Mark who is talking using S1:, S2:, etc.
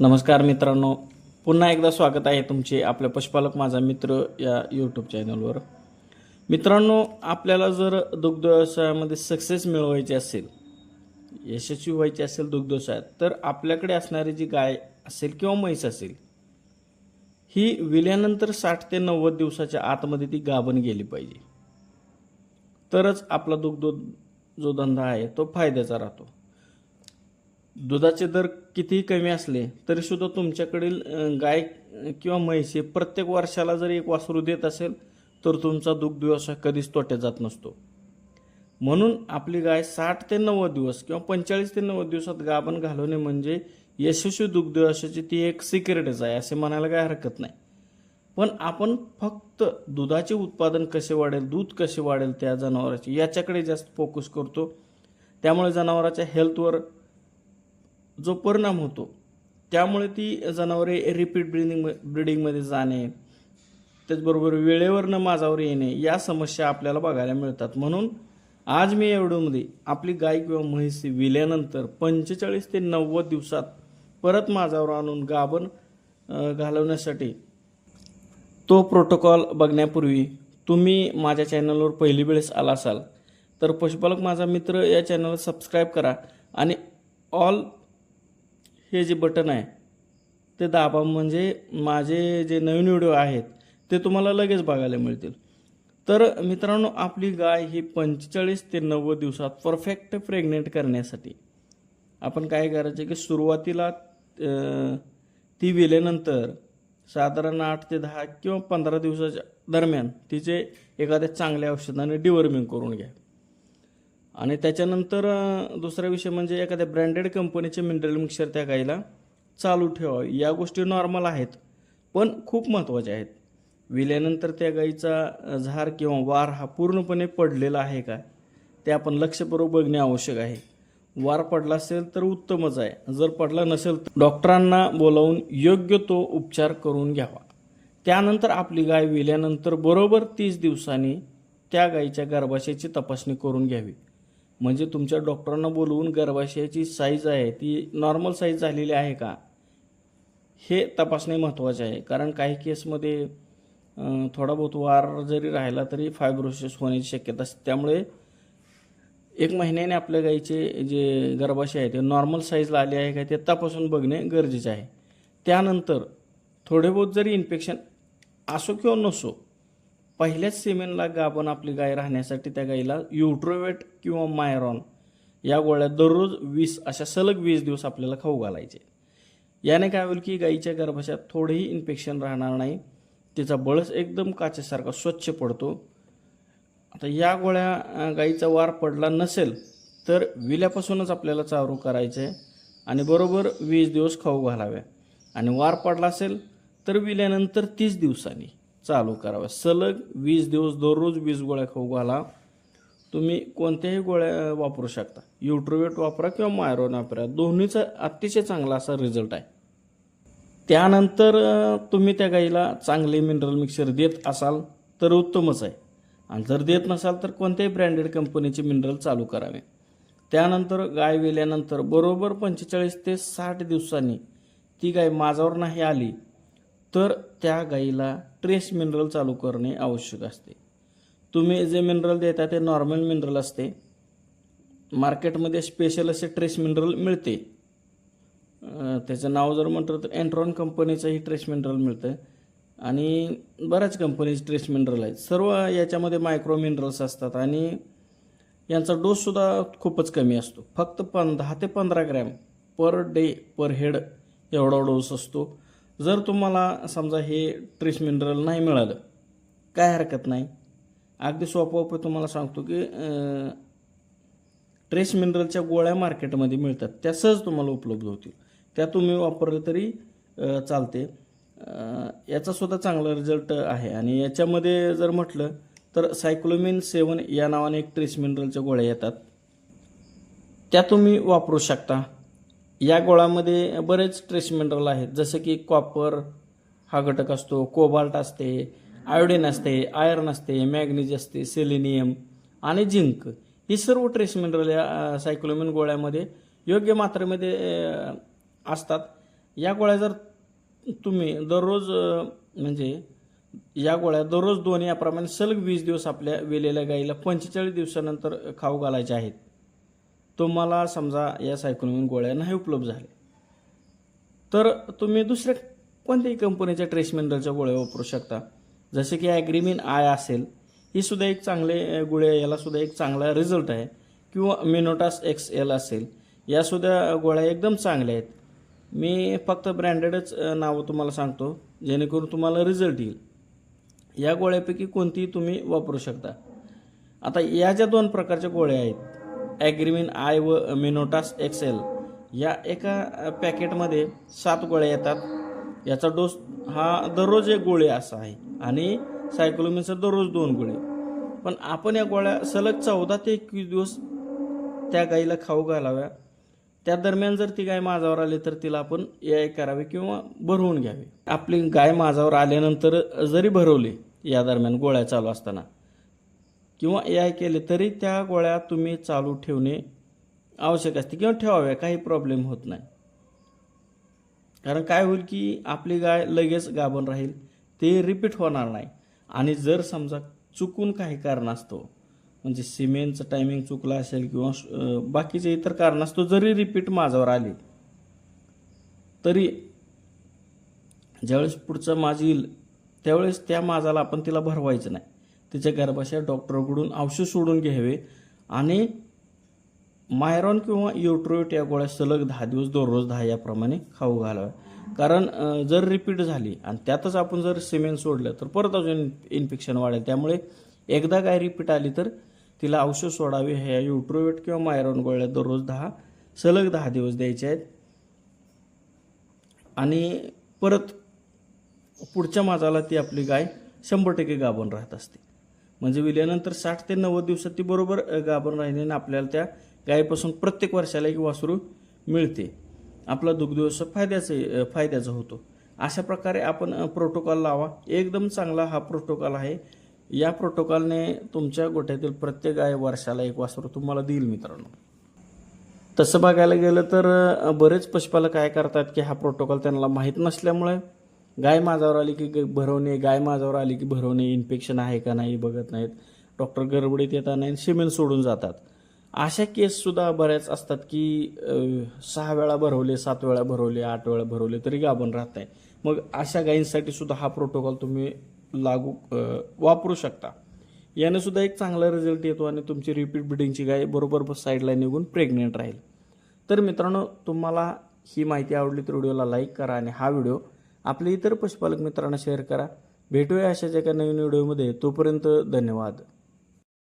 S1: नमस्कार मित्रांनो. पुन्हा एकदा स्वागत आहे तुमचे आपल्या पशुपालक माझा मित्र या यूट्यूब चॅनलवर मित्रांनो आपल्याला जर दुग्ध व्यवसायामध्ये सक्सेस मिळवायची असेल यशस्वी व्हायची असेल दुग्ध व्यवसायात तर आपल्याकडे असणारी जी गाय असेल किंवा म्हैस असेल ही विल्यानंतर साठ ते नव्वद दिवसाच्या आतमध्ये ती गाभण गेली पाहिजे. तरच आपला दुग्ध जो धंदा आहे तो फायद्याचा राहतो. दुधाचे दर कितीही कमी असले तरीसुद्धा तुमच्याकडील गाय किंवा म्हैसे प्रत्येक वर्षाला जर एक वासरू देत असेल तर तुमचा दुग्ध व्यवसाय कधीच तोट्यात जात नसतो. म्हणून आपली गाय साठ ते नव्वद दिवस किंवा पंचेचाळीस ते नव्वद दिवसात गाभण घालवणे म्हणजे यशस्वी दुग्ध व्यवसायाची ती एक सिक्रेटच आहे असे म्हणायला काय हरकत नाही. पण आपण फक्त दुधाचे उत्पादन कसे वाढेल दूध कसे वाढेल त्या जनावराचे याच्याकडे जास्त फोकस करतो. त्यामुळे जनावराच्या हेल्थवर जो परिणाम होतो त्यामुळे ती जनावरे रिपीट ब्रिडिंग ब्रिडिंगमध्ये जाणे त्याचबरोबर वेळेवर न माझावर येणे या समस्या आपल्याला बघायला मिळतात. म्हणून आज मी या व्हिडिओमध्ये आपली गाय किंवा म्हैस विल्यानंतर पंचेचाळीस ते नव्वद दिवसात परत माझावर आणून गाभण घालवण्यासाठी तो प्रोटोकॉल बघण्यापूर्वी तुम्ही माझ्या चॅनलवर पहिली वेळेस आला असाल तर पशुपालक माझा मित्र या चॅनलला सबस्क्राईब करा आणि ऑल हे जे बटन आहे ते दाबा म्हणजे माझे जे नवीन व्हिडिओ आहेत ते तुम्हाला लगेच बघायला मिळतील. तर मित्रांनो आपली गाय ही पंचेचाळीस ते नव्वद दिवसात परफेक्ट प्रेग्नेंट करण्यासाठी. आपण काय करायचं की सुरुवातीला ती विल्यानंतर साधारण आठ ते दहा किंवा पंधरा दिवसाच्या दरम्यान तिचे एखाद्या चांगल्या औषधाने डिवर्मिंग करून घ्या. आणि त्याच्यानंतर दुसरा विषय म्हणजे एखाद्या ब्रँडेड कंपनीचे मिनरल मिक्सर त्या गाईला चालू ठेवावे. या गोष्टी नॉर्मल आहेत पण खूप महत्त्वाच्या आहेत. विल्यानंतर त्या गाईचा झार किंवा वार हा पूर्णपणे पडलेला आहे का ते आपण लक्षपूर्वक बघणे आवश्यक आहे. वार पडला असेल तर उत्तमच आहे. जर पडला नसेल तर डॉक्टरांना बोलावून योग्य तो उपचार करून घ्यावा. त्यानंतर आपली गाय विल्यानंतर बरोबर तीस दिवसांनी त्या गाईच्या गर्भाशयाची तपासणी करून घ्यावी. म्हणजे तुमच्या डॉक्टरांना बोलवून गर्भाशयाची साईज आहे ती नॉर्मल साईज झालेली आहे का? हे तपासणे महत्त्वाचे आहे. कारण काही केसमध्ये थोडा बहुत वार जरी राहिला तरी फायब्रोसिस होण्याची शक्यता असते. त्यामुळे एक महिन्याने आपल्या गाईचे जे गर्भाशय आहे ते नॉर्मल साईजला आले आहे का ते तपासून बघणे गरजेचे आहे. त्यानंतर थोडे बहुत जरी इन्फेक्शन असो किंवा नसो पहिल्याच सेमेनला गाभण आपली गाय राहण्यासाठी त्या गाईला युट्रोवेट किंवा मायरॉन या गोळ्या दररोज वीस अशा सलग वीस दिवस आपल्याला खाऊ घालायचे. याने काय होईल की गाईच्या गर्भाशयात थोडेही इन्फेक्शन राहणार नाही. तिचा बळस एकदम काचेसारखा स्वच्छ पडतो. आता या गोळ्या गाईचा वार पडला नसेल तर विल्यापासूनच आपल्याला चारू करायचं आहे आणि बरोबर वीस दिवस खाऊ घालाव्या आणि वार पडला असेल तर विल्यानंतर तीस दिवसांनी. चालू कराव्या सलग वीस दिवस दररोज वीस गोळ्या खाऊ घाला. तुम्ही कोणत्याही गोळ्या वापरू शकता. युट्रोवेट वापरा किंवा मायरोन वापरा. दोन्हीचा अतिशय चांगला असा रिझल्ट आहे. त्यानंतर तुम्ही त्या गाईला चांगले मिनरल मिक्सर देत असाल तर उत्तमच आहे. आणि जर देत नसाल तर कोणत्याही ब्रँडेड कंपनीचे मिनरल चालू करावे. त्यानंतर गाय वेल्यानंतर बरोबर पंचेचाळीस ते साठ दिवसांनी ती गाय माझावर नाही आली तर त्या गाईला ट्रेस मिनरल चालू करणे आवश्यक असते. तुम्ही जे मिनरल देता ते नॉर्मल मिनरल असते. मार्केटमध्ये स्पेशल असे ट्रेस मिनरल मिळते. त्याचं नाव जर म्हटलं तर एन्ट्रॉन कंपनीचंही ट्रेस मिनरल मिळतं. आणि बऱ्याच कंपनीचे ट्रेस मिनरल आहेत. सर्व याच्यामध्ये मायक्रो मिनरल्स असतात आणि यांचा डोससुद्धा खूपच कमी असतो. फक्त पं दहा ते पंधरा gram per day per head एवढा डोस असतो. जर तुम्हाला समजा हे ट्रेस मिनरल नाही मिळालं काय हरकत नाही. अगदी सोपं उपाय तुम्हाला सांगतो की ट्रेस मिनरलच्या गोळ्या मार्केटमध्ये मिळतात त्या सहज तुम्हाला उपलब्ध होतील. त्या तुम्ही वापरलं तरी चालते. याचासुद्धा चांगला रिझल्ट आहे. आणि याच्यामध्ये जर म्हटलं तर सायक्लोमिन सेवन या नावाने एक ट्रेस मिनरलच्या गोळ्या येतात. त्या तुम्ही वापरू शकता. या गोळ्यामध्ये बरेच ट्रेस मिनरल आहेत. जसं की कॉपर हा घटक असतो कोबाल्ट असते आयोडीन असते आयर्न असते मॅग्नीज असते सेलेनियम आणि झिंक ही सर्व ट्रेस मिनरल या सायक्लोमिन गोळ्यामध्ये योग्य मात्रेमध्ये असतात. या गोळ्या जर तुम्ही दररोज म्हणजे या गोळ्या दररोज दोन याप्रमाणे सलग वीस दिवस आपल्या वेलेल्या गाईला पंचेचाळीस दिवसानंतर खाऊ घालायचे आहेत. तुम्हाला समजा या सायक्लोमिन गोळ्या नाही उपलब्ध झाल्या. तर तुम्ही दुसऱ्या कोणत्याही कंपनीच्या ट्रेसमिनरलच्या गोळ्या वापरू शकता. जसे की ॲग्रीमिन आय असेल ही सुद्धा एक चांगले गोळ्या याला सुद्धा एक चांगला रिझल्ट आहे. किंवा मिनोटास एक्स एल असेल यासुद्धा गोळ्या एकदम चांगल्या आहेत. मी फक्त ब्रँडेडच नावं तुम्हाला सांगतो जेणेकरून तुम्हाला रिझल्ट येईल. या गोळ्यापैकी कोणतीही तुम्ही वापरू शकता. आता या ज्या दोन प्रकारच्या गोळ्या आहेत ॲग्रीमिन आय व मिनोटास एक्सेल या एका पॅकेटमध्ये सात गोळ्या येतात. याचा डोस हा दररोज एक गोळी असा आहे आणि सायक्लोमिनचा दररोज दोन गोळी. पण आपण या गोळ्या सलग चौदा ते एकवीस दिवस त्या गाईला खाऊ घालाव्या. त्या दरम्यान जर ती गाय माझावर आली तर तिला आपण ए करावे किंवा भरवून घ्यावे. आपली गाय माझावर आल्यानंतर जरी भरवली या दरम्यान गोळ्या चालू असताना किंवा ए आय केले तरी त्या गोळ्या तुम्ही चालू ठेवणे आवश्यक असते किंवा ठेवाव्या काही प्रॉब्लेम होत नाही. कारण काय होईल की आपली गाय लगेच गाभण राहील ते रिपीट होणार नाही. आणि जर समजा चुकून काही कारण असतो म्हणजे सिमेंटचं टायमिंग चुकलं असेल किंवा बाकीचे इतर कारण असतो जरी रिपीट माझ्यावर आली तरी ज्यावेळेस पुढचं माझ येईल त्यावेळेस त्या माझाला आपण तिला भरवायचं नाही. तिच्या गर्भाशयात डॉक्टरकडून औषध सोडून घ्यावे आणि मायरॉन किंवा युट्रोट या गोळ्या सलग दहा दिवस दररोज दहा याप्रमाणे खाऊ घालाव्या कारण जर रिपीट झाली आणि त्यातच आपण जर सिमेंट सोडलं तर परत अजून इन्फेक्शन वाढेल. त्यामुळे एकदा काय रिपीट आली तर तिला औषध सोडावे. ह्या युट्रोवेट किंवा मायरॉन गोळ्या दररोज दहा सलग दहा दिवस द्यायचे आहेत. आणि परत पुढच्या माजाला ती आपली गाय शंभर टक्के गाभून राहत असते. म्हणजे विल्यानंतर साठ ते नव्वद दिवसात ती बरोबर अ, गाभण राहिली आणि आपल्याला त्या गायीपासून प्रत्येक वर्षाला एक वासरू मिळते. आपला दुग्धव्यवसाय फायद्याचं फायद्याचा होतो. अशा प्रकारे आपण प्रोटोकॉल लावा. एकदम चांगला हा प्रोटोकॉल आहे. या प्रोटोकॉलने तुमच्या गोठ्यातील प्रत्येक गाय वर्षाला एक वासरू तुम्हाला देईल मित्रांनो. तसं बघायला गेलं तर बरेच पशुपालक काय करतात की हा प्रोटोकॉल त्यांना माहीत नसल्यामुळे गाय माझावर आली की ग- भरवणे गाय माझावर आली की भरवणे इन्फेक्शन आहे का नाही बघत नाहीत. डॉक्टर गडबडीत येतात नाही सिमेंट सोडून जातात. अशा केससुद्धा बऱ्याच असतात की सहा वेळा भरवले सात वेळा भरवले आठ वेळा भरवले तरी गाभण राहत आहे मग अशा गायींसाठी सुद्धा हा प्रोटोकॉल तुम्ही लागू वापरू शकता. याने सुद्धा एक चांगला रिझल्ट येतो आणि तुमची रिपीट ब्रिडिंगची गाय बरोबर साईडला निघून प्रेग्नेंट राहील. तर मित्रांनो तुम्हाला ही माहिती आवडली तर व्हिडिओला लाईक करा आणि हा व्हिडिओ आपले इतर पशुपालक मित्रांना शेअर करा. भेटूया अशाच एका नवीन व्हिडिओमध्ये तोपर्यंत धन्यवाद.